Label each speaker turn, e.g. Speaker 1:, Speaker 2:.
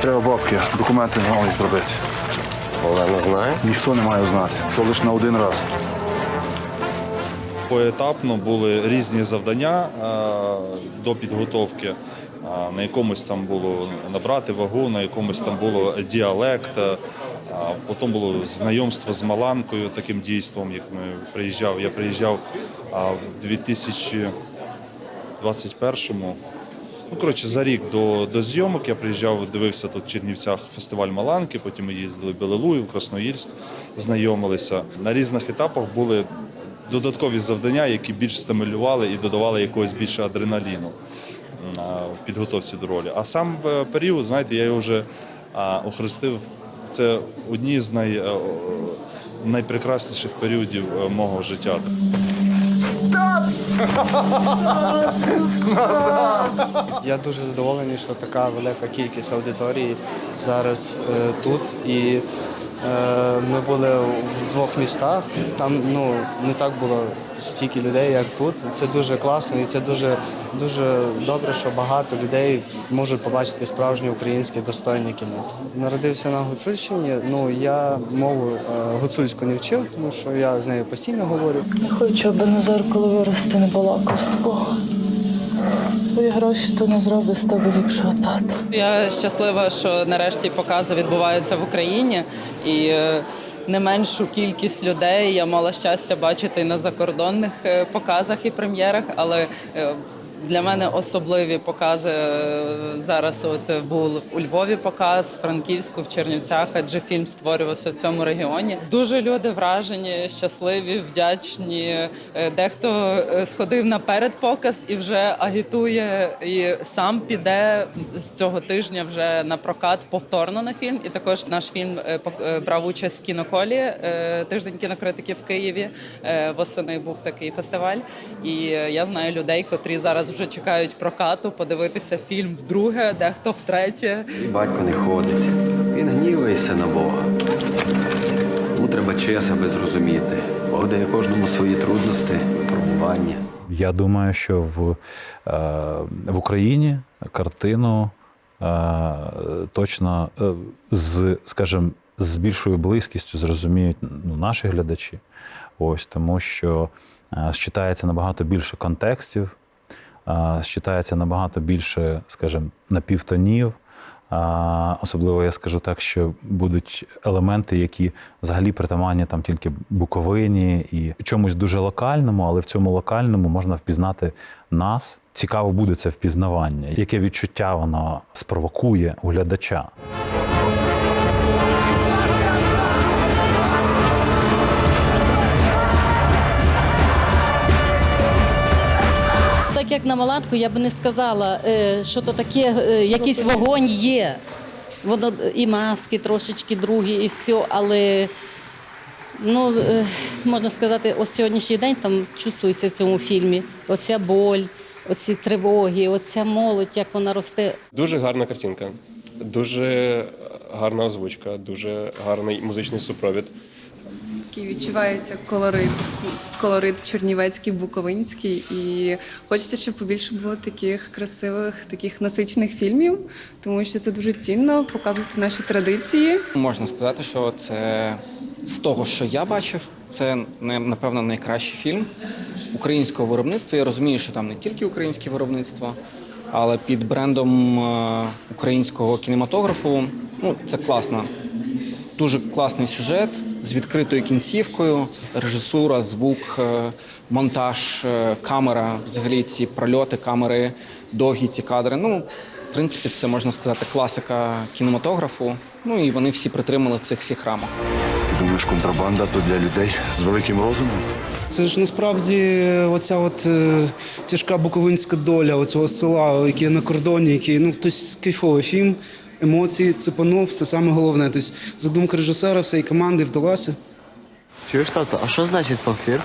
Speaker 1: Треба бабки, документи мали зробити.
Speaker 2: Олена знає.
Speaker 1: Ніхто не має знати. Це лише на один раз.
Speaker 3: Поетапно були різні завдання е, до підготовки. На якомусь там було набрати вагу, на якомусь там було діалект. е, Потім було знайомство з Маланкою, таким дійством, як ми приїжджав. Я приїжджав в 2021-му. Ну, коротше, за рік до, до зйомок я приїжджав, дивився тут в Чернівцях фестиваль Маланки, потім ми їздили в Белилуї, в Красноїльськ, знайомилися. На різних етапах були додаткові завдання, які більш стимулювали і додавали якогось більше адреналіну в підготовці до ролі. А сам е, період, знаєте, я його вже охрестив. Це одні з най, е, найпрекрасніших періодів е, мого життя.
Speaker 4: Я дуже задоволений, що така велика кількість аудиторії зараз е, тут. І ми були в двох містах. Там ну не так було стільки людей, як тут. Це дуже класно і це дуже дуже добре, що багато людей можуть побачити справжнє українське достойне кіно. Народився на Гуцульщині. Ну я мову е, гуцульську не вчив, тому що я з нею постійно говорю.
Speaker 5: Не хочу, аби Назар, коли виросте, не балакав з. Твої гроші то не зробить з тебе ліпшого тата.
Speaker 6: Я щаслива, що нарешті покази відбуваються в Україні, і е, не меншу кількість людей я мала щастя бачити на закордонних е, показах і прем'єрах, але е, для мене особливі покази е, зараз. От був у Львові показ, Франківську, в Чернівцях, адже фільм створювався в цьому регіоні. Дуже люди вражені, щасливі, вдячні. Е, Дехто е, сходив на передпоказ і вже агітує і сам піде з цього тижня вже на прокат повторно на фільм. І також наш фільм брав участь в кіноколі тиждень кінокритики в Києві. Восени був такий фестиваль. І я знаю людей, котрі зараз вже чекають прокату, подивитися фільм вдруге, дехто втретє.
Speaker 2: І батько не ходить. Він гнівається на Бога. Тому треба аби зрозуміти. Бог дає кожному свої трудності, пробування.
Speaker 7: Я думаю, що в, е, в Україні картину е, точно е, з, скажімо, з більшою близькістю зрозуміють ну, наші глядачі. Ось тому, що считається набагато більше контекстів, считається набагато більше, скажімо, напівтонів. Особливо я скажу так, що будуть елементи, які взагалі притаманні там тільки Буковині і чомусь дуже локальному, але в цьому локальному можна впізнати нас. Цікаво буде це впізнавання, яке відчуття воно спровокує у глядача.
Speaker 8: Як на Маланку, я би не сказала, е, що то таке, е, якийсь вогонь є. Воно і маски трошечки другі, і все, але ну, е, можна сказати, от сьогоднішній день там чувствується в цьому фільмі. Оця боль, оці тривоги, оця молодь, як вона росте.
Speaker 9: Дуже гарна картинка, дуже гарна озвучка, дуже гарний музичний супровід.
Speaker 10: Такий відчувається колорит, колорит чернівецький, буковинський. І хочеться, щоб побільше було таких красивих, таких насичених фільмів, тому що це дуже цінно показувати наші традиції.
Speaker 11: Можна сказати, що це з того, що я бачив, це напевно найкращий фільм українського виробництва. Я розумію, що там не тільки українське виробництво, але під брендом е, українського кінематографу. Ну, це класно. Дуже класний сюжет з відкритою кінцівкою, режисура, звук, е, монтаж, е, камера, взагалі ці прольоти, камери, довгі ці кадри. Ну, в принципі, це можна сказати класика кінематографу. Ну і вони всі притримали цих всіх рамах.
Speaker 1: Ти думаєш, контрабанда то для людей з великим розумом?
Speaker 4: Це ж насправді оця от е, тяжка буковинська доля оцього села, яке на кордоні, який ну тобто кайфовий фільм, емоції, цепанув, це саме головне. Тобто задумка режисера, всієї команди вдалася.
Speaker 2: Чуєш, тато, а що значить памфір?